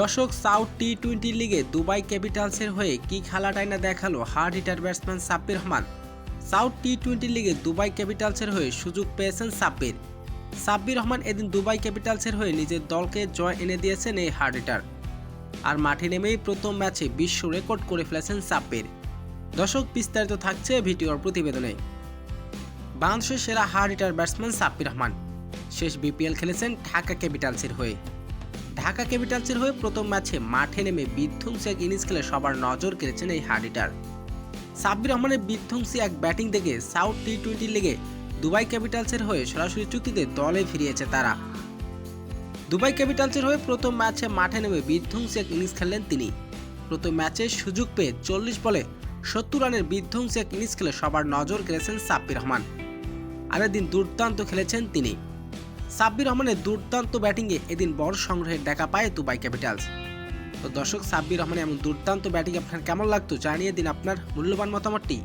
দর্শক, south T twenty লিগে Dubai ক্যাপিটালসের হয়ে কি খেলাটাই না দেখাল hard hitter batsman Sabbir Rahman? South T twenty লিগে দুবাই ক্যাপিটালসের হয়ে সুযোগ পেয়েছেন সাব্বির। সাব্বির রহমান এদিন দুবাই ক্যাপিটালসের হয়ে নিজের দলকে জয় এনে দিয়েছেন এই হার্ড হিটার। আর মাঠে নেমেই প্রথম ম্যাচে বিশ্ব রেকর্ড করে ফেলেছেন সাব্বির। দর্শক, বিস্তারিত থাকছে ভিডিওর প্রতিবেদনে। বাংলাদেশের সেরা hard hitter batsman Sabbir Rahman. শেষ বিপিএল খেলেছেন ঢাকা ক্যাপিটালসের হয়ে। ঢাকা ক্যাপিটালসের হয়ে প্রথম ম্যাচে মাঠে নেমে বিধ্বংসী এক ইনিংস খেলে সবার নজর কেড়েছেন এই হার্ড হিটার সাব্বির রহমানের বিধ্বংসী এক ব্যাটিং দেখে সাউথ টি টোয়েন্টি লিগে দুবাই ক্যাপিটালসের হয়ে সরাসরি চুক্তিতে দলে ফিরিয়েছে তারা। দুবাই ক্যাপিটালসের হয়ে প্রথম ম্যাচে মাঠে নেমে বিধ্বংসী এক ইনিংস খেললেন তিনি। প্রথম ম্যাচে সুযোগ পেয়ে চল্লিশ বলে সত্তর রানের বিধ্বংসী এক ইনিংস খেলে সবার নজর কেড়েছেন সাব্বির রহমান। আর এদিন দুর্দান্ত খেলেছেন তিনি। সাব্বির রহমানের দুর্দান্ত ব্যাটিংয়ে এদিন বড় সংগ্রহের দেখা পায় দুবাই ক্যাপিটালস। তো দর্শক, সাব্বির রহমানের এমন দুর্দান্ত ব্যাটিং আপনার কেমন লাগতো জানিয়ে দিন আপনার মূল্যবান মতামতটি।